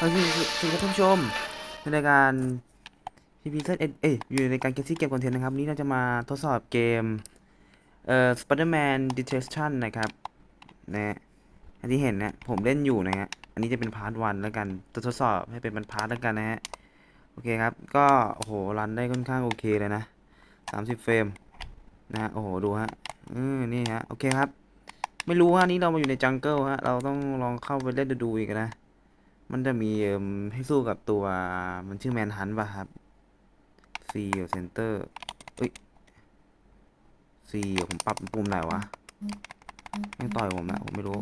สวัสดีครับท่านผู้ชมในรายการพีพีเซเอ้ยอยู่ในการเกมซี่เกมคอนเทนต์นะครับวันนี้เราจะมาทดสอบเกม เอ่อ Spider-Man Detection นะครับนะอันที่เห็นนี่ยผมเล่นอยู่นะฮะ อันนี้จะเป็นพาร์ทวันแล้วกันจะทดสอบให้เป็นพาร์ทแล้วกันนะฮะ โอเคครับ ก็ โอ้โห รันได้ค่อนข้างโอเคเลยนะ30เฟรมนะฮะ โอ้โห ดูฮะ อืมนี่ฮะ โอเคครับ ไม่รู้ว่านี่เรามาอยู่ในจังเกิลฮะ เราต้องลองเข้าไปเล่นดูอีกนะ มันจะมีเอิ่มให้สู้กับตัวมันชื่อแมนฮันป่ะครับ C เซนเตอร์เอ้ย C ผมปรับปุ่มไหนวะไม่ต่อยผมอะผมไม่รู้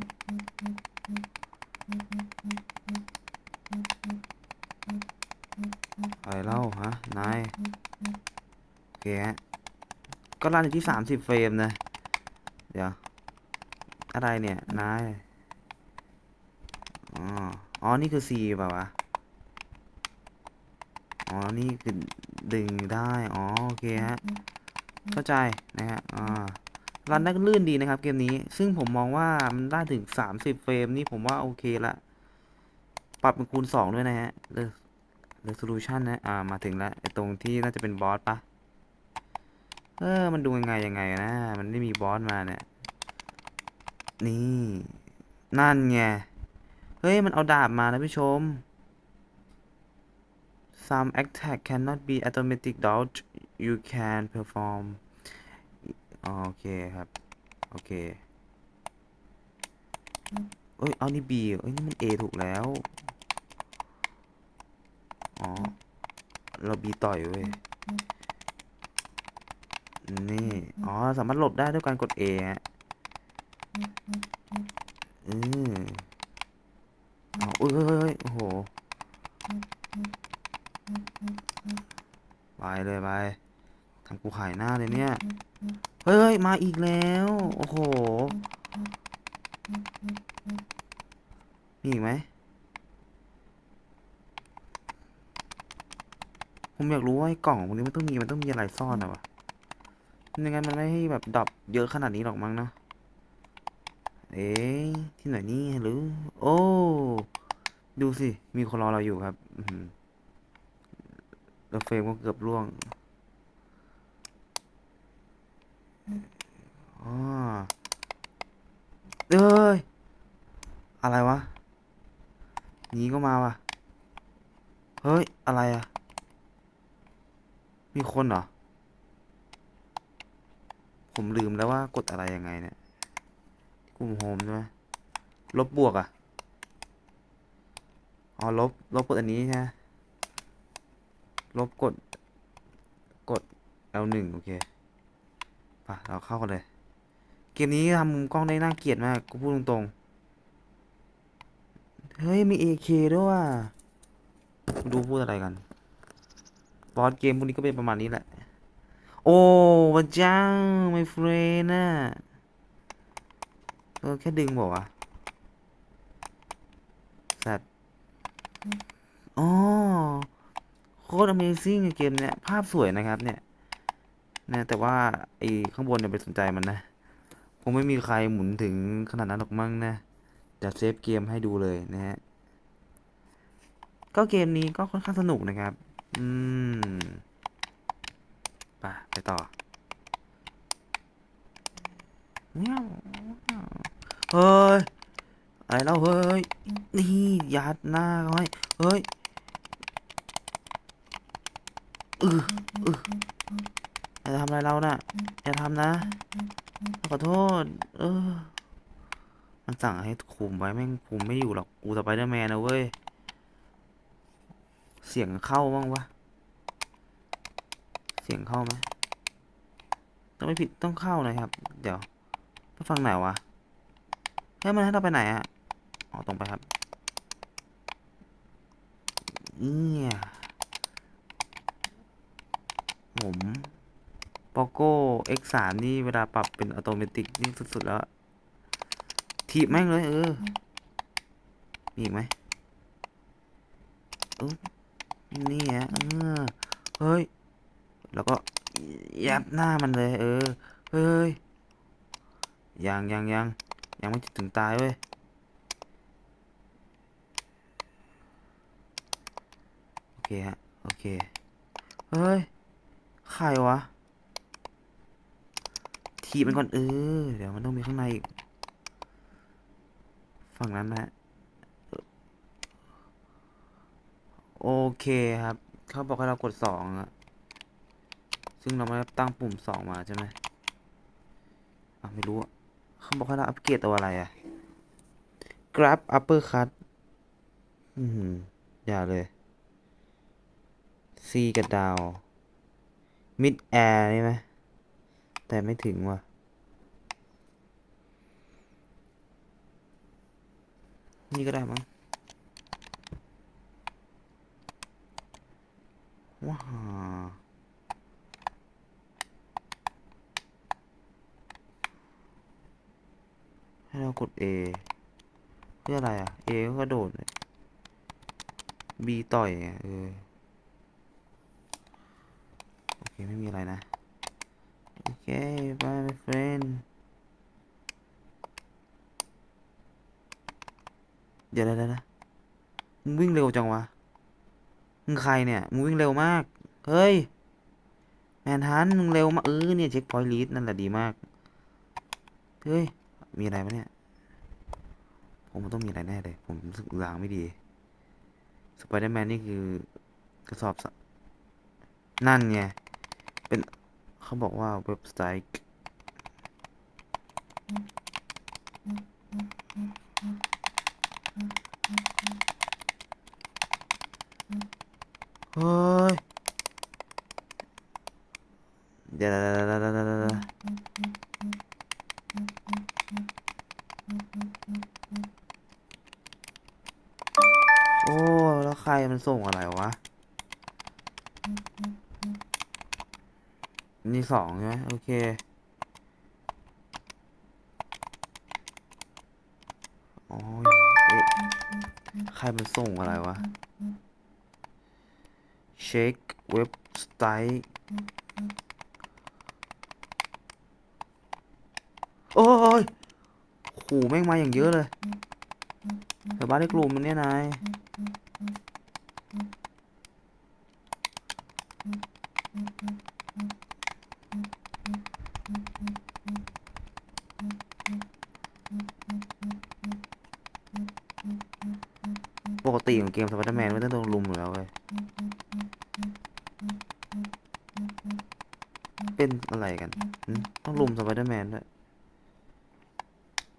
อะไรเล่าฮะ นายโอเคฮะก็รันอยู่ที่สามสิบเฟรมนะ เดี๋ยว อะไรเนี่ย นายอ๋อ อ๋อ นี่คือ C เปล่าวะ อ๋อ นี่คือดึงได้ อ๋อ โอเคฮะ เข้าใจนะฮะ อ่า รันได้ลื่นดีนะครับเกมนี้ ซึ่งผมมองว่ามันได้ถึง 30 เฟรมนี่ผมว่าโอเคละ ปรับเป็นคูณ 2 ด้วยนะฮะ Res- resolution นะ อ่า มาถึงแล้วไอ้ตรงที่น่าจะเป็นบอสปะเออ มันดูยังไงยังไงนะ มันไม่มีบอสมาเนี่ย นี่ นั่นไงเฮ้ย มันเอาดาบมานะผู้ชม Some attack cannot be automatic dodge you can perform โอเคครับ โอเคเอ้ย เอานี่ B เอ้ย นี่มัน A ถูกแล้ว อ๋อ เรา B ต่อยเว้ย นี่ อ๋อ สามารถหลบได้ด้วยการกด A ฮะ อืมอ๋อ เอ้ยเอ้ยโอ้โห ไปเลยไปทำกูขายหน้าเลยเนี่ย เฮ้ย มาอีกแล้ว โอ้โห มีอีกไหม ผมอยากรู้ว่าไอ้กล่องพวกนี้มันต้องมีมันต้องมีอะไรซ่อนอะวะไม่งั้นมันไม่ให้แบบดรอปเยอะขนาดนี้หรอกมั้งเนาะ เอ๊ะที่ไหนนี่หรือโอ้ ดูสิ มีคนรอเราอยู่ครับแล้วเฟรมก็เกือบร่วงอ๋อเอ้ย อะไรวะหนีก็มาวะเฮ้ย อะไรอะมีคนเหรอ ผมลืมแล้วว่ากดอะไรยังไงเนี่ย กลุ่มโฮมใช่ไหมลบบวกอะอ๋อลบลบกดอันนี้ใช่ไหมลบกด กด L1 โอเคป่ะเราเข้ากันเลย เกมนี้ทำมุมกล้องได้น่าเกลียดมากกูพูดตรงๆ เฮ้ย มี AK ด้วยว่ะดูพูดอะไรกัน บอสเกมพวกนี้ก็เป็นประมาณนี้แหละ โอ้พระเจ้าไม่เฟรนน่ะ ออแค่ดึงบอกว่าวะสัตว์อ๋อโคตร Amazing เกมเนี้ย ภาพสวยนะครับ เนี่ยนะแต่ว่าไอ้ข้างบนเนี่ยไปสนใจมันนะคงไม่มีใครหมุนถึงขนาดนั้นหรอกมั้งนะจะเซฟเกมให้ดูเลยนะฮะก็เกมนี้ก็ค่อนข้างสนุกนะครับ อืมไปไปต่อเงี้ย เฮ้ยอะไรแล้วเฮ้ย นี่ยัดหน้าเขาให้เฮ้ยอืออืออย่าทำอะไรเราน่ะอย่าทำนะ ขอโทษ เออ มันสั่งให้คุมไว้แม่งคุมไม่อยู่หรอก กูสไปเดอร์แมนนะเว้ย เสียงเข้าบ้างวะ เสียงเข้าไหมต้องไม่ผิดต้องเข้านะครับ เดี๋ยวไปฟังไหนวะ เฮ้ยมันให้เราไปไหนอะอ๋อตรงไปครับเนี่ยผมปโก้ X3 นี่เวลาปรับเป็นอัตโนมัตินี่สุด ๆ แล้วถีบแม่งเลย เออ มีอีกไหมเออนี่ฮะเออ เฮ้ย แล้วก็ยับหน้ามันเลย เออ เฮ้ย ยังยังยัง ยังไม่ถึงตายเว้ยโอเคฮะโอเคเฮ้ยใครวะทีมันก่อนเออเดี๋ยวมันต้องมีข้างในอีกฝั่งนั้นนะฮะโอเคครับ เขาบอกให้เรากดสองอะซึ่งเราไม่ได้ตั้งปุ่มสองมาใช่ไหมอะไม่รู้อะ เขาบอกให้เราอัปเกรดตัวอะไรอะ grab upper cut อือหืออย่าเลย C กับดาว mid air นี่ไหมแต่ไม่ถึงว่ะนี่ก็ได้มั้งว้า ให้เรากด A เพื่ออะไรอะ A ก็กระโดด B ต่อยไงเออโอเค ไม่มีอะไรนะ โอเค bye my friend เดี๋ยวนะนะมึงวิ่งเร็วจังวะ มึงใครเนี่ย มึงวิ่งเร็วมาก เฮ้ย แมนฮันมึงเร็วมาก เออเนี่ย เช็คพอยต์ลีดนั่นแหละดีมาก เฮ้ย มีอะไรไหมเนี่ย ผมมันต้องมีอะไรแน่เลย ผมรู้สึกลางไม่ดี สไปเดอร์แมนนี่คือกระสอบสนั่นไง เป็นเขาบอกว่าเว็บไซต์ เฮ้ย เดี๋ยวเดี๋ยวเดี๋ยวเดี๋ยวเดี๋ยวเดี๋ยวโอ้ แล้วใครมัน ส่งอะไรวะ นี่สองใช่ไหมโอเค โอ้ยเอ๊ะใครมันส่งอะไรวะ เช็คเว็บไซต์โอ้ยโหแม่งมาอย่างเยอะเลยแต่บ้านได้กลุ่มมันเนี่ยนาย ปกติของเกมสไปเดอร์แมนไม่ต้องโดนลุมอยู่แล้วเว้ยเป็นอะไรกัน ต้องลุมสไปเดอร์แมนด้วย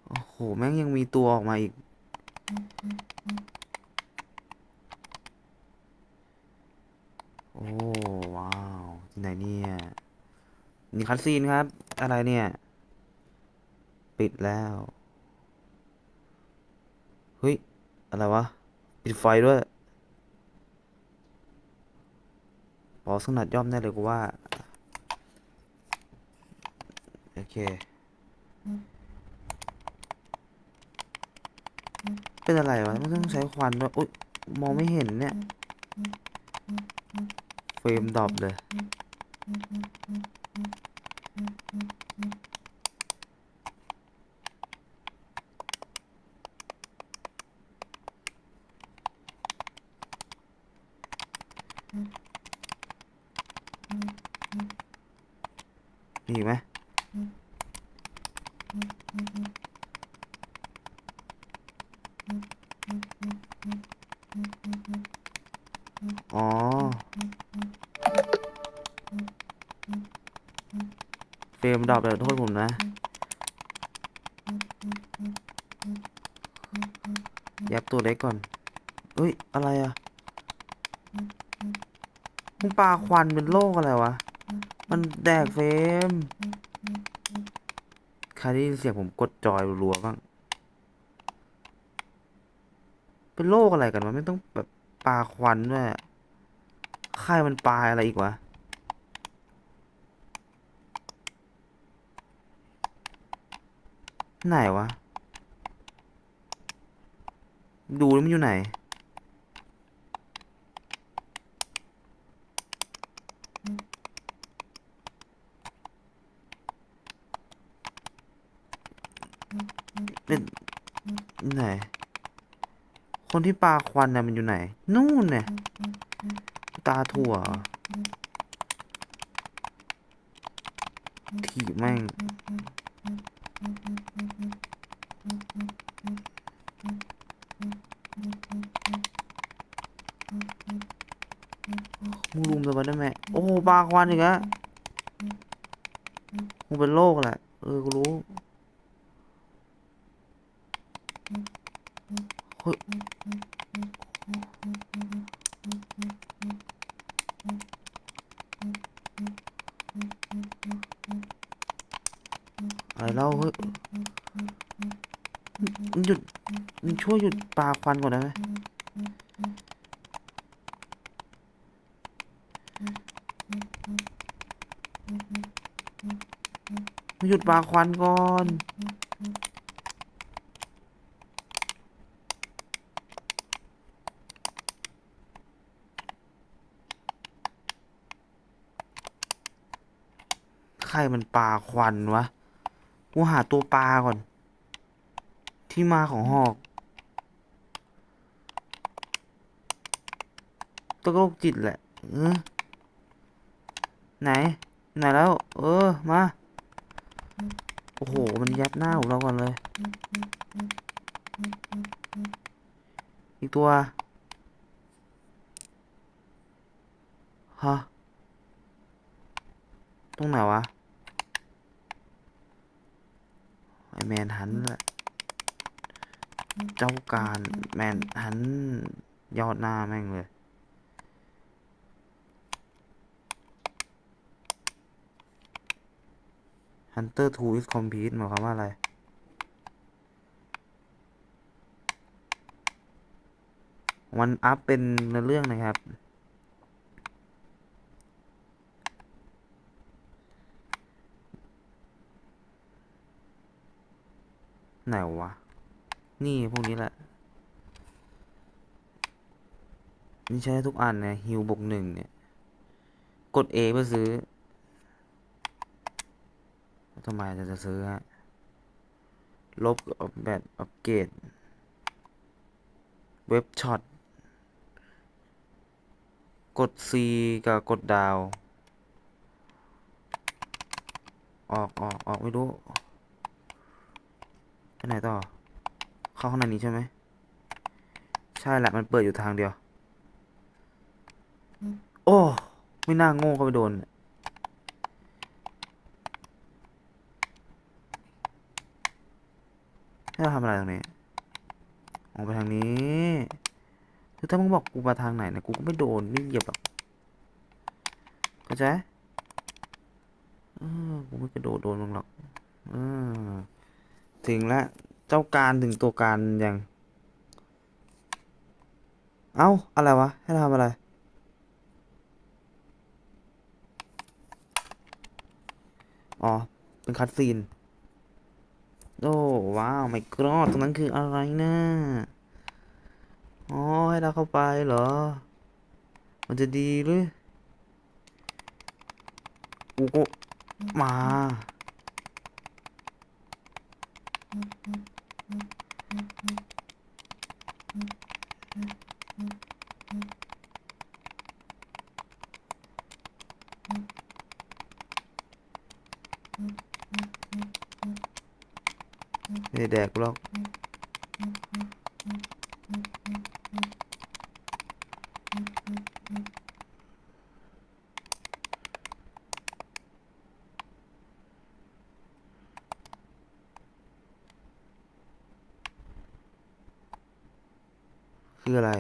โอ้โห แม่งยังมีตัวออกมาอีก โอ้ ว้าว ที่ไหนเนี่ยนี่คัดซีนครับ อะไรเนี่ย ปิดแล้ว เฮ้ย อะไรวะ ปิดไฟด้วยปอสนัดย่อมแน่เลยกูว่า โอเค เป็นอะไรวะไม่ต้องใช้ควันด้วยอุ๊ยมองไม่เห็นเนี่ย เฟรมดรอปเลย มีอีกไหมอ๋ รมดรอปเลยโทษผมนะ ยับตัวเล็กก่อนเอ้ย อะไรอะมึงปาควันเป็นโรคอะไรวะ มันแดกเฟรมใครได้ยินเสียงผมกดจอยรัวบ้าง เป็นโรคอะไรกันวะไม่ต้องแบบปลาควันด้วยใครมันปาอะไรอีกวะ ไหนวะ ดูแล้วมันอยู่ไหนเป็นไหน คนที่ปาควันน่ะมันอยู่ไหน นู่นเนี่ยตาถั่วถีบแม่ง มึงลุมสไปเดอร์แมนโอ้โหปลาควันอีกแล้วมึงเป็นโรคแหละ เออ กูรู้เฮ้ย อะไรเล่าเฮ้ยมึงหยุดมึงช่วยหยุดปลาควันก่อนได้ไหมมึงหยุดปลาควันก่อนใครมันปลาควันวะ กูหาตัวปลาก่อน ที่มาของหอกตัวโรคจิตแหละเออไหน ไหนแล้ว เออ มา โอ้โห มันยับหน้าของเราก่อนเลย อีกตัว ฮะ ตรงไหนวะ ไอ แมนหันแหละเจ้าการแมนหันยอดหน้าแม่งเลย Hunter 2 is complete หมายความว่าอะไร วันอัพเป็นเนื้อเรื่องนะครับ ไหนวะ นี่พวกนี้แหละ นี่ใช้ทุกอันนะฮิวบวกหนึ่งเนี่ย กด A เพื่อซื้อทำไมจะจะซื้อฮะ ลบกับแบบอัปเกรด เว็บช็อต กด C กับกดดาว ออกออกออกไม่รู้ ไปไหนต่อ เข้าข้างในนี้ใช่ไหม ใช่แหละมันเปิดอยู่ทางเดียว โอ้ ไม่น่าโง่เข้าไปโดน ให้เราทำอะไรตรงนี้ ออกไปทางนี้คือถ้ามึงบอกกูมาทางไหนนะกูก็ไม่โดนไม่เหยียบหรอกเข้าใจเออกูไม่กระโดดโดนมึงหรอก เออ ถึงแล้วเจ้าการถึงตัวการยัง เอ้า อะไรวะ ให้ทำอะไร อ๋อ เป็นคัดซีน โอ้ว้าวไม่กรอดตรงนั้นคืออะไรนะอ๋อ ให้เราเข้าไปเหรอ มันจะดีหรือ กูก็มา ไม่ได้ แดกกูหรอกคืออะไร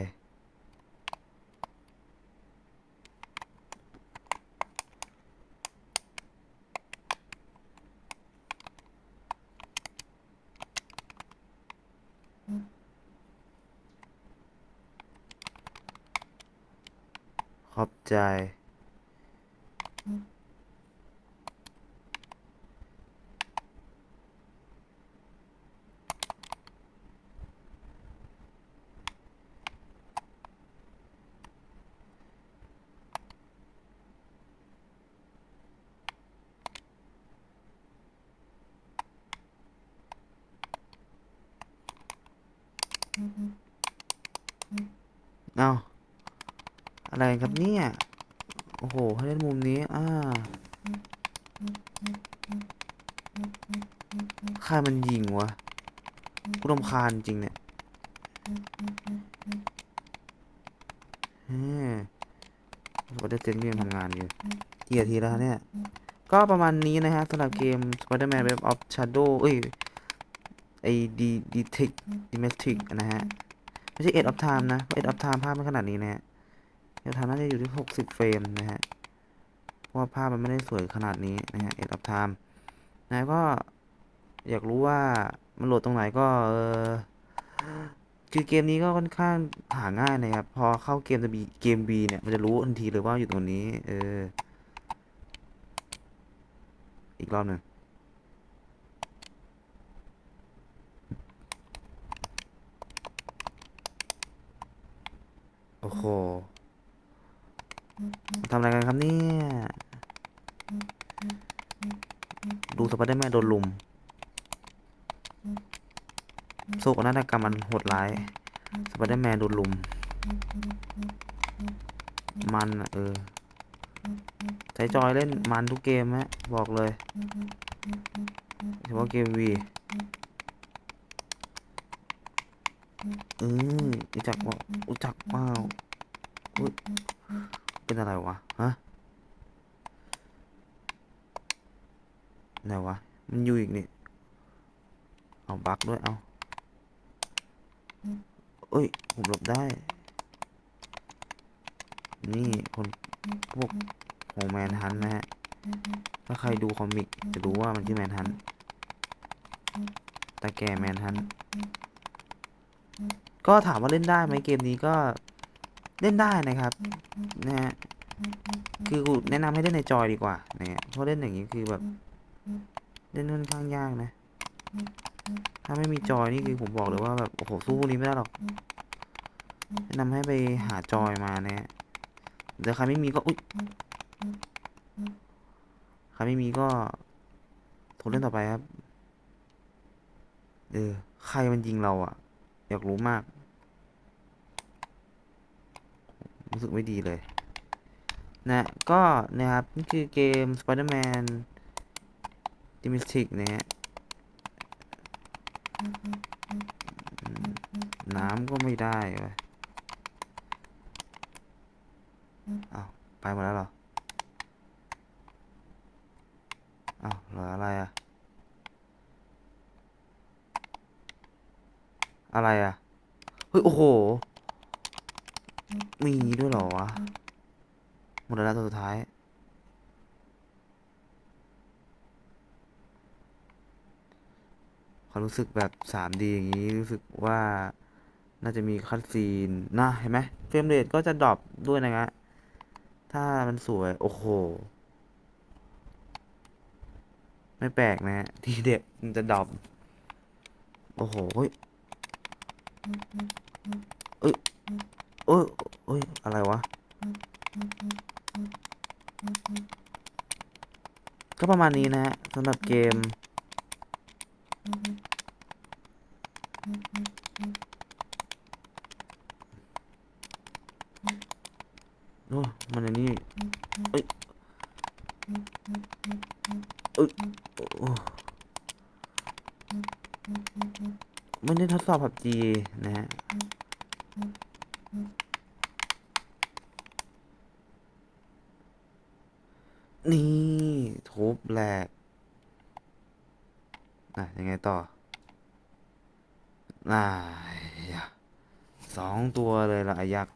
ขอบ ใจ เอ้า อะไรครับเนี่ย โอ้โหให้เล่นมุมนี้ อ่าใครมันยิงวะกูรำคาญจริงเนี่ยฮ้ยก็จะเซ็นก็ยังทำงานอยู่กี่นาทีแล้วคะเนี่ย ก็ประมาณนี้นะฮะสำหรับเกม Spider-Man Web of Shadow เอ้ย ไอ้ดีดีเทคดิเมสติกนะฮะ ไม่ใช่ Edge of Time นะเพราะ Edge of Time ภาพไม่ขนาดนี้นะฮะ Edge of Time น่าจะอยู่ที่ 60 เฟรมนะฮะ เพราะว่าภาพมันไม่ได้สวยขนาดนี้นะฮะ Edge of Time นะก็อยากรู้ว่ามันโหลดตรงไหนก็เออคือเกมนี้ก็ค่อนข้างหาง่ายนะครับ พอเข้าเกมจะบีเกม B เนี่ย มันจะรู้ทันทีเลยว่าอยู่ตรงนี้ เออ อีกรอบหนึ่งโอ้โห ทำอะไรกันครับเนี่ย ดูสไปเดอร์แมนโดนลุมโศกนาฏกรรมมันโหดร้าย สไปเดอร์แมนโดนลุม มันเออใช้จอยเล่นมันทุกเกมฮะบอกเลยเฉพาะเกมวีเออรู้จักว่ารู้จักเปล่าอุ เป็นอะไรวะ ฮะไหนวะ มันอยู่อีกนี่ เอาบักด้วย เอาเอ้ย ผมหลบได้ นี่คนพวกโฮแมนฮันนะฮะ ถ้าใครดูคอมิก จะรู้ว่ามันชื่อแมนฮันตาแก่แมนฮัน ก็ถามว่าเล่นได้ไหมเกมนี้ก็ เล่นได้นะครับนะฮะคือกูแนะนำให้เล่นในจอยดีกว่าเนี่ยเพราะเล่นอย่างนี้คือแบบ เล่นค่อนข้างยากนะ ถ้าไม่มีจอยนี่คือผมบอกเลยว่าแบบโอ้โหสู้พวกนี้ไม่ได้หรอกแนะนำให้ไปหาจอยมาเนี่ยเดี๋ยวใครไม่มีก็อุ๊ยใครไม่มีก็โทรเล่นต่อไปครับ เออ ใครมันยิงเราอะ อยากรู้มาก รู้สึกไม่ดีเลย นะ ก็นะครับ นี่คือเกม Spider-Man d i m y s t i c นะฮะน้ำก็ไม่ได้เว้ยอ้าวไปหมดแล้วเหรออ้าวเหลืออะไรอะอะไรอะเฮ้ย โอ้โห มีด้วยเหรอวะ หมดแล้วตัวสุดท้าย ความรู้สึกแบบ 3D อย่างนี้รู้สึกว่าน่าจะมีคัตซีนนะเห็นไหมเฟรมเรทก็จะดรอปด้วยนะฮะถ้ามันสวย โอ้โห ไม่แปลกนะฮะที่เด็กมันจะดรอปโอ้โหเฮ้ยเอ้ย เอ้ยเอ้ยอะไรวะ ก็ประมาณนี้นะฮะสำหรับเกม โอ้ยมันอันนี้เอ้ยเอ้ยไม่ได้ทดสอบผับจีนะฮะ นี่ทุบแหลกอะยังไงต่ออ่าสองตัวเลยละอายักษ์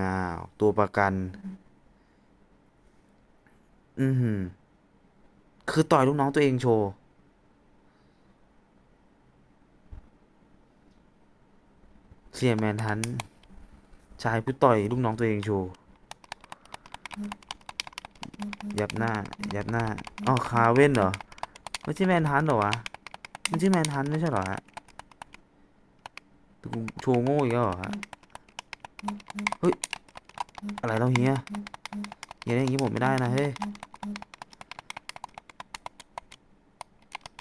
น่าวตัวประกัน อือหือ คือต่อยลูกน้องตัวเองโชว์ เสียแมนทันชายผู้ต่อยลูกน้องตัวเองโชว์ยับหน้า ยับหน้าอ๋อคาเว่นเหรอไม่ใช่แมนทันเหรอวะมันชื่อแมนทันไม่ใช่เหรอฮะแต่โชว์โง่อีกแล้วเหรอฮะเฮ้ยอะไรเราเฮียเฮียอย่างนี้ผมไม่ได้นะเฮ้ย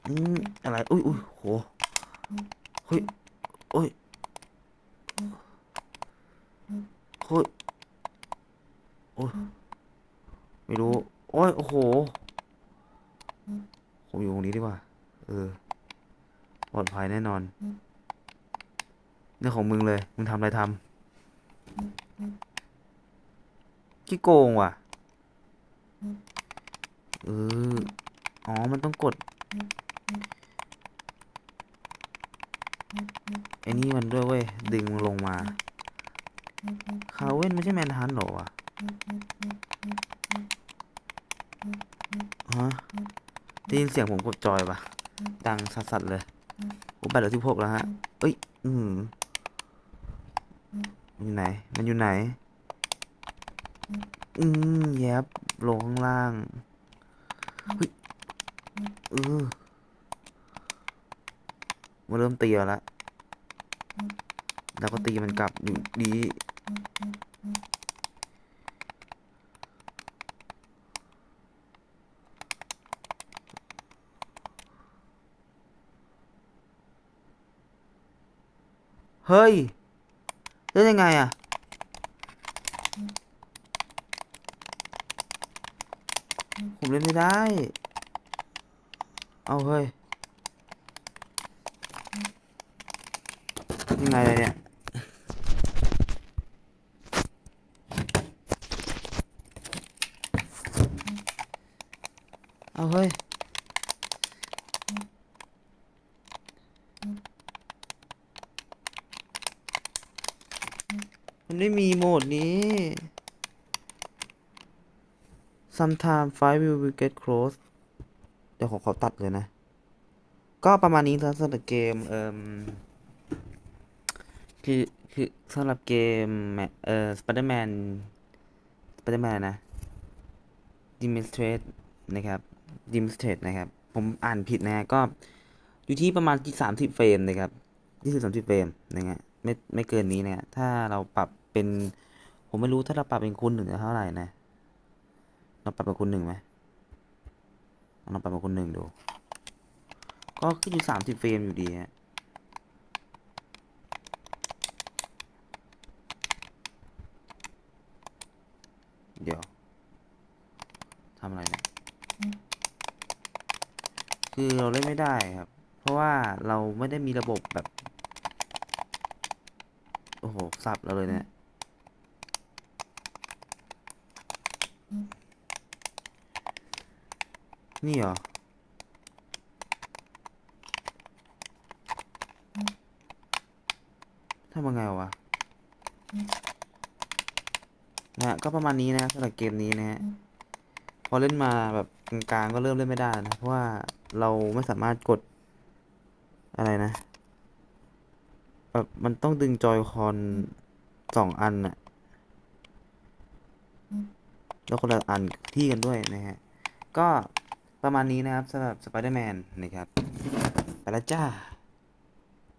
อืมอะไรอุ้ยอุ้ยโหเฮ้ยโอ้ย โคตรโอ้ยไม่รู้ โอ้ย โอ้โห ผมอยู่ตรงนี้ดีกว่า เออ ปลอดภัยแน่นอน เรื่องของมึงเลย มึงทำอะไรทำขี้โกงว่ะ เออ อ๋อ มันต้องกดไอ้นี่มันด้วยเว้ย ดึงมันลงมา คาเว่นไม่ใช่แมนฮันหรอวะฮะได้ยินเสียงผมกดจอยปะดังสัสๆเลยโอ้แบตเหลือสิบหกแล้วฮะ เอ้ย อืมมันอยู่ไหน มันอยู่ไหน อืมแยบลงข้างล่างเฮ้ยเออมาเริ่มตีแล้วแล้วก็ตีมันกลับอยู่ดี เฮ้ยเล่นยังไงอะผมเล่นไม่ได้ เอาเฮ้ย ยังไงเลยเนี่ยเอาเฮ้ย มันไม่มีโหม ดนี้ sometime five will will get close เดี๋ยวผมขอตัดเลยนะ ก็ประมาณนี้สำหรับเกม เอ่มคือคือสำหรับเกมเอ่อ Spider-Man Spider-Man นะ Demonstrate นะครับ Demonstrate นะครับ ผมอ่านผิดนะฮะก็อยู่ที่ประมาณที่สามสิบเฟรมนะครับยี่สิบสามสิบเฟรมนะฮะไม่ไม่เกินนี้นะฮะถ้าเราปรับ เป็น ผมไม่รู้ถ้าเราปรับเป็นคูณหนึ่งจะเท่าไหร่นะเราปรับเป็นคูณหนึ่งไหมลองปรับเป็นคูณหนึ่งดู ก็ขึ้นอยู่สามสิบเฟรมอยู่ดีฮะเดี๋ยวทำอะไรเนี่ยคือเราเล่นไม่ได้ครับ เพราะว่าเราไม่ได้มีระบบแบบ โอ้โห สับเราเลยเนี่ย นี่เหรอ ทำยังไงวะ นะฮะ ก็ประมาณนี้นะสำหรับเกมนี้นะฮะ พอเล่นมาแบบกลางๆก็เริ่มเล่นไม่ได้นะ เพราะว่าเราไม่สามารถกดอะไรนะ แบบมันต้องดึงจอยคอนสองอันน่ะแล้วคนละอันที่กันด้วยนะฮะ ก็ ประมาณนี้นะครับสำหรับสไปเดอร์แมนนะครับ ไปแล้วจ้า